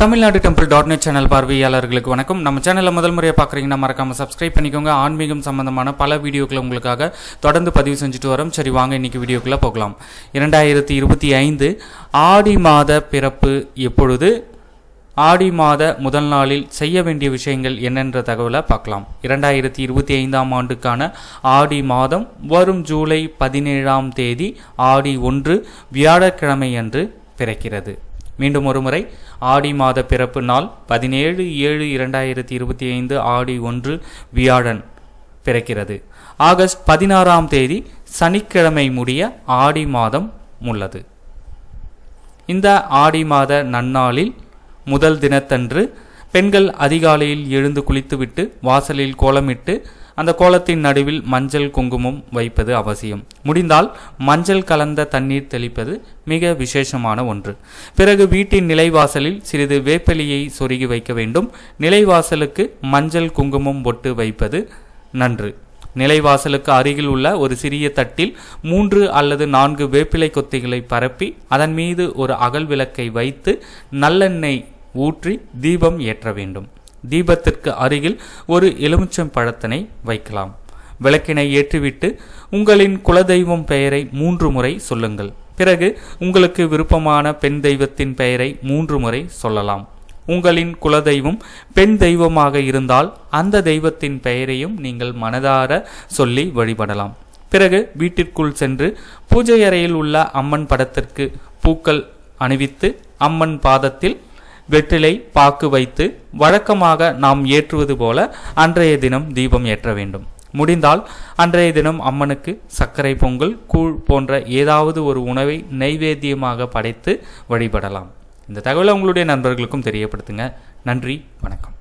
Tamil Nadu temple dot net channel பார்வையாளர்களுக்கு வணக்கம். நம்ம சேனலை முதல் முறையாக பார்க்குறீங்கன்னா மறக்காமல் சப்ஸ்கிரைப் பண்ணிக்கோங்க. ஆன்மீகம் சம்பந்தமான பல வீடியோக்களை உங்களுக்காக தொடர்ந்து பதிவு செஞ்சுட்டு வரோம். சரி வாங்க இன்னைக்கு வீடியோக்குள்ளே போகலாம். இரண்டாயிரத்தி இருபத்தி ஐந்து ஆடி மாத பிறப்பு எப்பொழுது? ஆடி மாத முதல் நாளில் செய்ய வேண்டிய விஷயங்கள் என்னென்ற தகவலை பார்க்கலாம். இரண்டாயிரத்தி இருபத்தி ஐந்தாம் ஆண்டுக்கான ஆடி மாதம் வரும் ஜூலை பதினேழாம் தேதி ஆடி ஒன்று வியாழக்கிழமை அன்று பிறக்கிறது. மீண்டும் ஒருமுறை. ஆடி மாத பிறப்பு நாள் பதினேழு ஏழு இரண்டாயிரத்தி இருபத்தி ஐந்து ஆடி ஒன்று வியாழன் பிறக்கிறது. ஆகஸ்ட் பதினாறாம் தேதி சனிக்கிழமை முடிய ஆடி மாதம் உள்ளது. இந்த ஆடி மாத நன்னாளில் முதல் தினத்தன்று பெண்கள் அதிகாலையில் எழுந்து குளித்துவிட்டு வாசலில் கோலமிட்டு அந்த கோலத்தின் நடுவில் மஞ்சள் குங்குமம் வைப்பது அவசியம். முடிந்தால் மஞ்சள் கலந்த தண்ணீர் தெளிப்பது மிக விசேஷமான ஒன்று. பிறகு வீட்டின் நிலைவாசலில் சிறிது வேப்பலியை சொருகி வைக்க வேண்டும். நிலைவாசலுக்கு மஞ்சள் குங்குமம் பொட்டு வைப்பது நன்று. நிலைவாசலுக்கு அருகில் உள்ள ஒரு சிறிய தட்டில் மூன்று அல்லது நான்கு வேப்பிலை கொத்திகளை பரப்பி அதன் மீது ஒரு அகல் விளக்கை வைத்து நல்லெண்ணெய் ஊற்றி தீபம் ஏற்ற வேண்டும். தீபத்திற்கு அருகில் ஒரு எலுமிச்சம் பழத்தினை வைக்கலாம். விளக்கினை ஏற்றிவிட்டு உங்களின் குலதெய்வம் பெயரை மூன்று முறை சொல்லுங்கள். பிறகு உங்களுக்கு விருப்பமான பெண் தெய்வத்தின் பெயரை மூன்று முறை சொல்லலாம். உங்களின் குலதெய்வம் பெண் தெய்வமாக இருந்தால் அந்த தெய்வத்தின் பெயரையும் நீங்கள் மனதார சொல்லி வழிபடலாம். பிறகு வீட்டிற்குள் சென்று பூஜை அறையில் உள்ள அம்மன் படத்திற்கு பூக்கள் அணிவித்து அம்மன் பாதத்தில் வெற்றிலை பாக்கு வைத்து வழக்கமாக நாம் ஏற்றுவது போல அன்றைய தினம் தீபம் ஏற்ற வேண்டும். முடிந்தால் அன்றைய தினம் அம்மனுக்கு சர்க்கரை பொங்கல் கூழ் போன்ற ஏதாவது ஒரு உணவை நைவேத்தியமாக படைத்து வழிபடலாம். இந்த தகவலை உங்களுடைய நண்பர்களுக்கும் தெரியப்படுத்துங்க. நன்றி வணக்கம்.